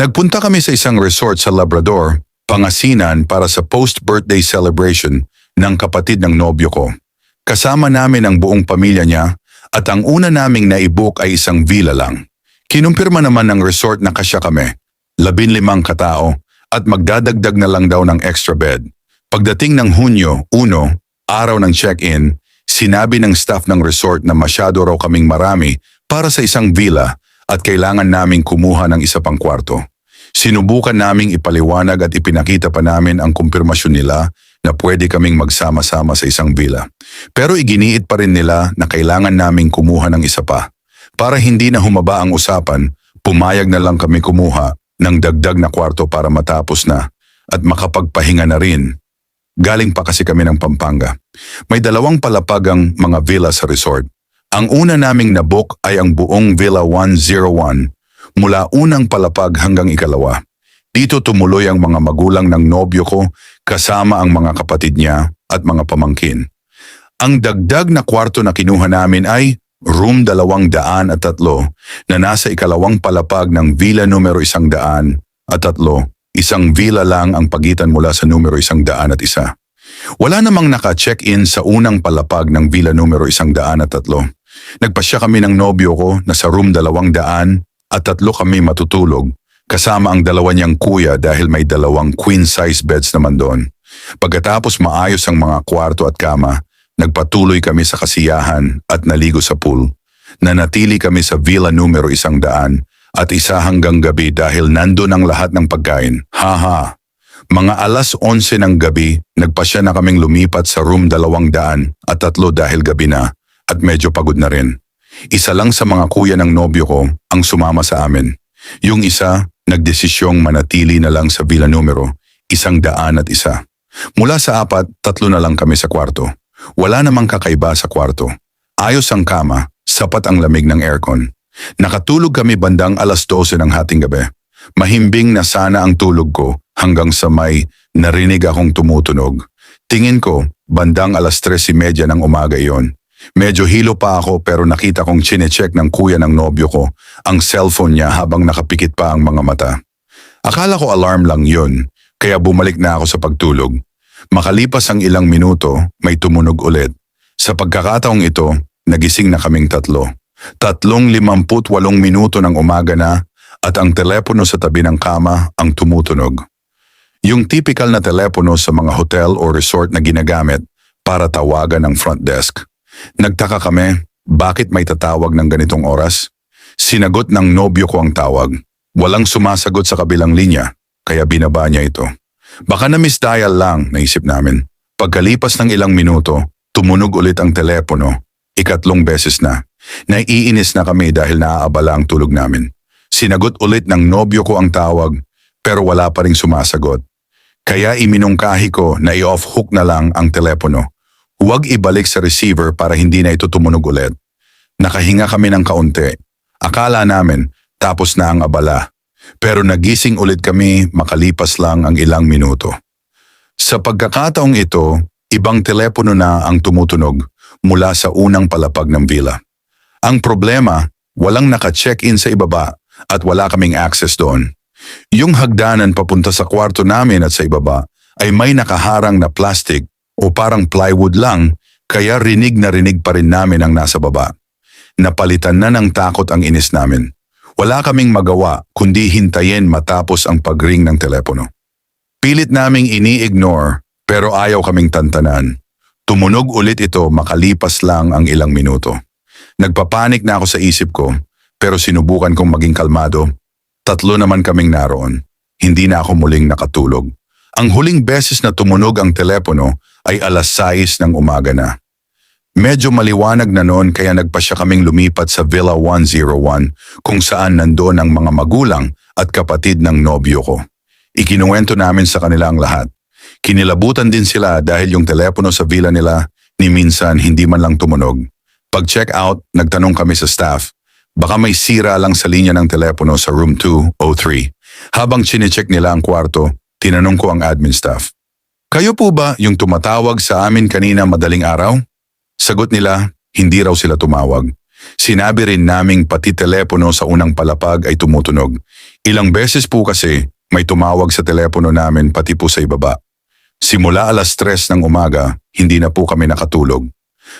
Nagpunta kami sa isang resort sa Labrador, Pangasinan para sa post-birthday celebration ng kapatid ng nobyo ko. Kasama namin ang buong pamilya niya at ang una naming naibook ay isang villa lang. Kinumpirma naman ng resort na kasya kami, labinlimang katao at magdadagdag na lang daw ng extra bed. Pagdating ng Hunyo 1, araw ng check-in, sinabi ng staff ng resort na masyado raw kaming marami para sa isang villa at kailangan naming kumuha ng isa pang kwarto. Sinubukan naming ipaliwanag at ipinakita pa namin ang kumpirmasyon nila na pwede kaming magsama-sama sa isang villa. Pero iginiit pa rin nila na kailangan naming kumuha ng isa pa. Para hindi na humaba ang usapan, pumayag na lang kami kumuha ng dagdag na kwarto para matapos na at makapagpahinga na rin. Galing pa kasi kami ng Pampanga. May dalawang palapag ang mga villa sa resort. Ang una naming nabook ay ang buong Villa 101 mula unang palapag hanggang ikalawa. Dito tumuloy ang mga magulang ng nobyo ko kasama ang mga kapatid niya at mga pamangkin. Ang dagdag na kwarto na kinuha namin ay room dalawang daan at tatlo na nasa ikalawang palapag ng villa numero isang daan at tatlo. Isang villa lang ang pagitan mula sa numero isang daan at isa. Wala namang naka-check-in sa unang palapag ng villa numero isang daan at tatlo. Nagpasya kami ng nobyo ko na sa room dalawang daan at tatlo kami matutulog kasama ang dalawa niyang kuya dahil may dalawang queen-size beds naman doon. Pagkatapos maayos ang mga kwarto at kama, nagpatuloy kami sa kasiyahan at naligo sa pool. Nanatili kami sa villa numero isang daan at isa hanggang gabi dahil nandun ang lahat ng pagkain. Haha! Mga alas 11 ng gabi, nagpasya na kaming lumipat sa room dalawang daan at tatlo dahil gabi na at medyo pagod na rin. Isa lang sa mga kuya ng nobyo ko ang sumama sa amin. Yung isa, nagdesisyong manatili na lang sa villa numero, isang daan at isa. Mula sa apat, tatlo na lang kami sa kwarto. Wala namang kakaiba sa kwarto. Ayos ang kama, sapat ang lamig ng aircon. Nakatulog kami bandang alas 12 ng hating gabi. Mahimbing na sana ang tulog ko hanggang sa may narinig akong tumutunog. Tingin ko, bandang alas 3.30 ng umaga iyon. Medyo hilo pa ako pero nakita kong chinecheck ng kuya ng nobyo ko ang cellphone niya habang nakapikit pa ang mga mata. Akala ko alarm lang yun, kaya bumalik na ako sa pagtulog. Makalipas ang ilang minuto, may tumunog ulit. Sa pagkakataong ito, nagising na kaming tatlo. Tatlong limamput walong minuto ng umaga na at ang telepono sa tabi ng kama ang tumutunog. Yung typical na telepono sa mga hotel o resort na ginagamit para tawagan ng front desk. Nagtaka kami, bakit may tatawag ng ganitong oras? Sinagot ng nobyo ko ang tawag. Walang sumasagot sa kabilang linya, kaya binaba niya ito. Baka na misdial lang, naisip namin. Pagkalipas ng ilang minuto, tumunog ulit ang telepono. Ikatlong beses na. Naiinis na kami dahil naaabala ang tulog namin. Sinagot ulit ng nobyo ko ang tawag, pero wala pa ring sumasagot. Kaya iminungkahi ko na i-off hook na lang ang telepono. Huwag ibalik sa receiver para hindi na ito tumunog ulit. Nakahinga kami ng kaunti. Akala namin, tapos na ang abala. Pero nagising ulit kami makalipas lang ang ilang minuto. Sa pagkakataong ito, ibang telepono na ang tumutunog mula sa unang palapag ng villa. Ang problema, walang naka-check-in sa ibaba at wala kaming access doon. Yung hagdanan papunta sa kwarto namin at sa ibaba ay may nakaharang na plastic o parang plywood lang kaya rinig na rinig pa rin namin ang nasa baba. Napalitan na ng takot ang inis namin. Wala kaming magawa kundi hintayin matapos ang pagring ng telepono. Pilit naming ini-ignore pero ayaw kaming tantanan. Tumunog ulit ito makalipas lang ang ilang minuto. Nagpapanik na ako sa isip ko pero sinubukan kong maging kalmado. Tatlo naman kaming naroon. Hindi na ako muling nakatulog. Ang huling beses na tumunog ang telepono ay alas 6 ng umaga na. Medyo maliwanag na noon kaya nagpasya kaming lumipat sa Villa 101 kung saan nandoon ang mga magulang at kapatid ng nobyo ko. Ikinuwento namin sa kanila ang lahat. Kinilabutan din sila dahil yung telepono sa villa nila ni minsan hindi man lang tumunog. Pag check out, nagtanong kami sa staff. Baka may sira lang sa linya ng telepono sa room 203. Habang chinecheck nila ang kwarto, tinanong ko ang admin staff. Kayo po ba yung tumatawag sa amin kanina madaling araw? Sagot nila, hindi raw sila tumawag. Sinabi rin naming pati telepono sa unang palapag ay tumutunog. Ilang beses po kasi may tumawag sa telepono namin pati po sa ibaba. Simula alas tres ng umaga, hindi na po kami nakatulog.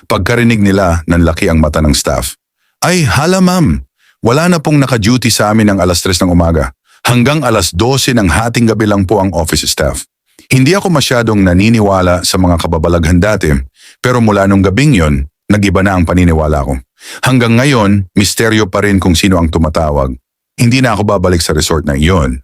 Pagkarinig nila, nanlaki ang mata ng staff. Ay, hala ma'am, wala na pong naka-duty sa amin ng alas tres ng umaga. Hanggang alas 12 ng hating gabi lang po ang office staff. Hindi ako masyadong naniniwala sa mga kababalaghan dati, pero mula nung gabing yon, nag-iba na ang paniniwala ko. Hanggang ngayon, misteryo pa rin kung sino ang tumatawag. Hindi na ako babalik sa resort na iyon.